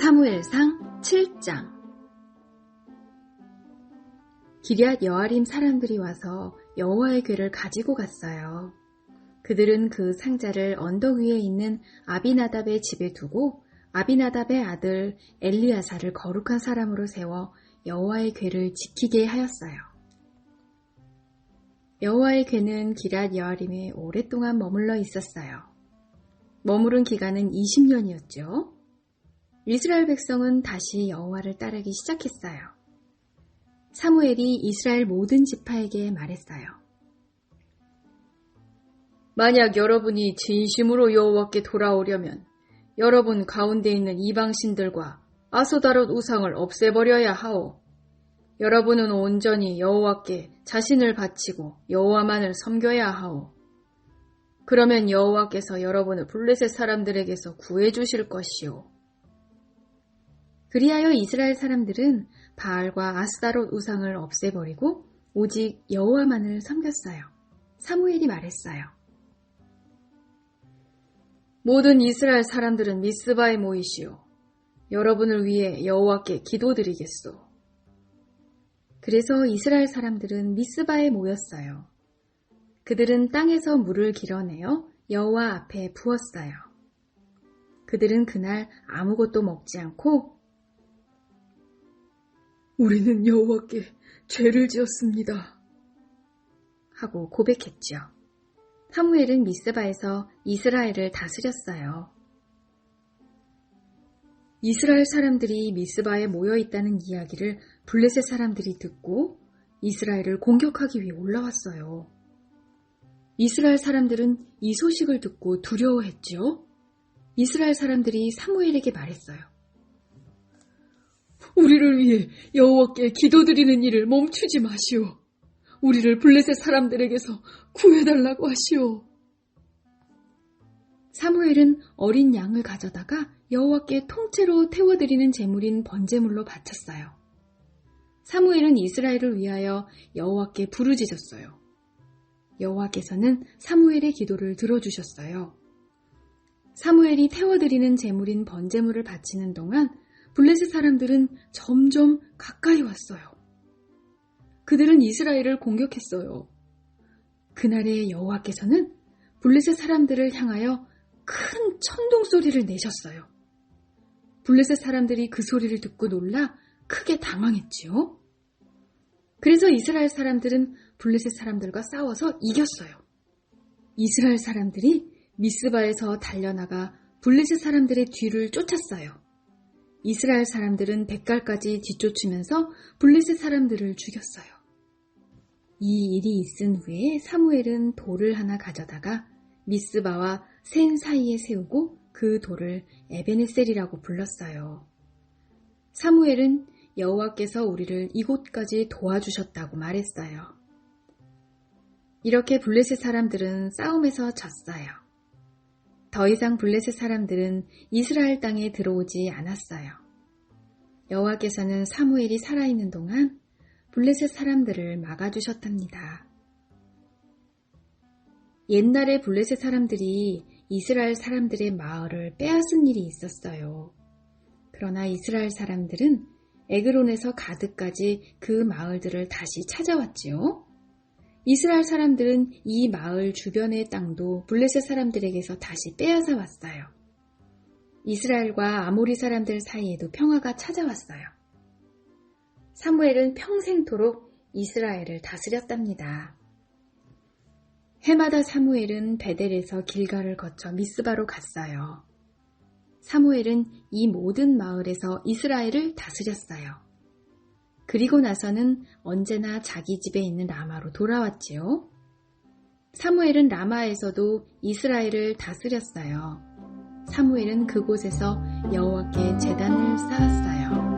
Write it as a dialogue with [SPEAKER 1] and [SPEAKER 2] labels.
[SPEAKER 1] 사무엘상 7장 기리앗 여아림 사람들이 와서 여호와의 궤를 가지고 갔어요. 그들은 그 상자를 언덕 위에 있는 아비나답의 집에 두고 아비나답의 아들 엘리아사를 거룩한 사람으로 세워 여호와의 궤를 지키게 하였어요. 여호와의 궤는 기랏 여아림에 오랫동안 머물러 있었어요. 머무른 기간은 20년이었죠. 이스라엘 백성은 다시 여호와를 따르기 시작했어요. 사무엘이 이스라엘 모든 지파에게 말했어요.
[SPEAKER 2] 만약 여러분이 진심으로 여호와께 돌아오려면 여러분 가운데 있는 이방신들과 아소다롯 우상을 없애버려야 하오. 여러분은 온전히 여호와께 자신을 바치고 여호와만을 섬겨야 하오. 그러면 여호와께서 여러분을 블레셋 사람들에게서 구해 주실 것이오.
[SPEAKER 1] 그리하여 이스라엘 사람들은 바알과 아스다롯 우상을 없애버리고 오직 여호와만을 섬겼어요. 사무엘이 말했어요.
[SPEAKER 2] 모든 이스라엘 사람들은 미스바에 모이시오. 여러분을 위해 여호와께 기도드리겠소.
[SPEAKER 1] 그래서 이스라엘 사람들은 미스바에 모였어요. 그들은 땅에서 물을 길어내어 여호와 앞에 부었어요. 그들은 그날 아무것도 먹지 않고
[SPEAKER 2] 우리는 여호와께 죄를 지었습니다.
[SPEAKER 1] 하고 고백했죠. 사무엘은 미스바에서 이스라엘을 다스렸어요. 이스라엘 사람들이 미스바에 모여 있다는 이야기를 블레셋 사람들이 듣고 이스라엘을 공격하기 위해 올라왔어요. 이스라엘 사람들은 이 소식을 듣고 두려워했죠. 이스라엘 사람들이 사무엘에게 말했어요.
[SPEAKER 2] 우리를 위해 여호와께 기도드리는 일을 멈추지 마시오. 우리를 블레셋 사람들에게서 구해달라고 하시오.
[SPEAKER 1] 사무엘은 어린 양을 가져다가 여호와께 통째로 태워드리는 제물인 번제물로 바쳤어요. 사무엘은 이스라엘을 위하여 여호와께 부르짖었어요. 여호와께서는 사무엘의 기도를 들어주셨어요. 사무엘이 태워드리는 제물인 번제물을 바치는 동안 블레셋 사람들은 점점 가까이 왔어요. 그들은 이스라엘을 공격했어요. 그날의 여호와께서는 블레셋 사람들을 향하여 큰 천둥 소리를 내셨어요. 블레셋 사람들이 그 소리를 듣고 놀라 크게 당황했지요. 그래서 이스라엘 사람들은 블레셋 사람들과 싸워서 이겼어요. 이스라엘 사람들이 미스바에서 달려나가 블레셋 사람들의 뒤를 쫓았어요. 이스라엘 사람들은 백갈까지 뒤쫓으면서 블레셋 사람들을 죽였어요. 이 일이 있은 후에 사무엘은 돌을 하나 가져다가 미스바와 센 사이에 세우고 그 돌을 에베네셀이라고 불렀어요. 사무엘은 여호와께서 우리를 이곳까지 도와주셨다고 말했어요. 이렇게 블레셋 사람들은 싸움에서 졌어요. 더 이상 블레셋 사람들은 이스라엘 땅에 들어오지 않았어요. 여호와께서는 사무엘이 살아있는 동안 블레셋 사람들을 막아주셨답니다. 옛날에 블레셋 사람들이 이스라엘 사람들의 마을을 빼앗은 일이 있었어요. 그러나 이스라엘 사람들은 에그론에서 가드까지 그 마을들을 다시 찾아왔지요. 이스라엘 사람들은 이 마을 주변의 땅도 블레셋 사람들에게서 다시 빼앗아 왔어요. 이스라엘과 아모리 사람들 사이에도 평화가 찾아왔어요. 사무엘은 평생토록 이스라엘을 다스렸답니다. 해마다 사무엘은 베델에서 길가를 거쳐 미스바로 갔어요. 사무엘은 이 모든 마을에서 이스라엘을 다스렸어요. 그리고 나서는 언제나 자기 집에 있는 라마로 돌아왔지요. 사무엘은 라마에서도 이스라엘을 다스렸어요. 사무엘은 그곳에서 여호와께 제단을 쌓았어요.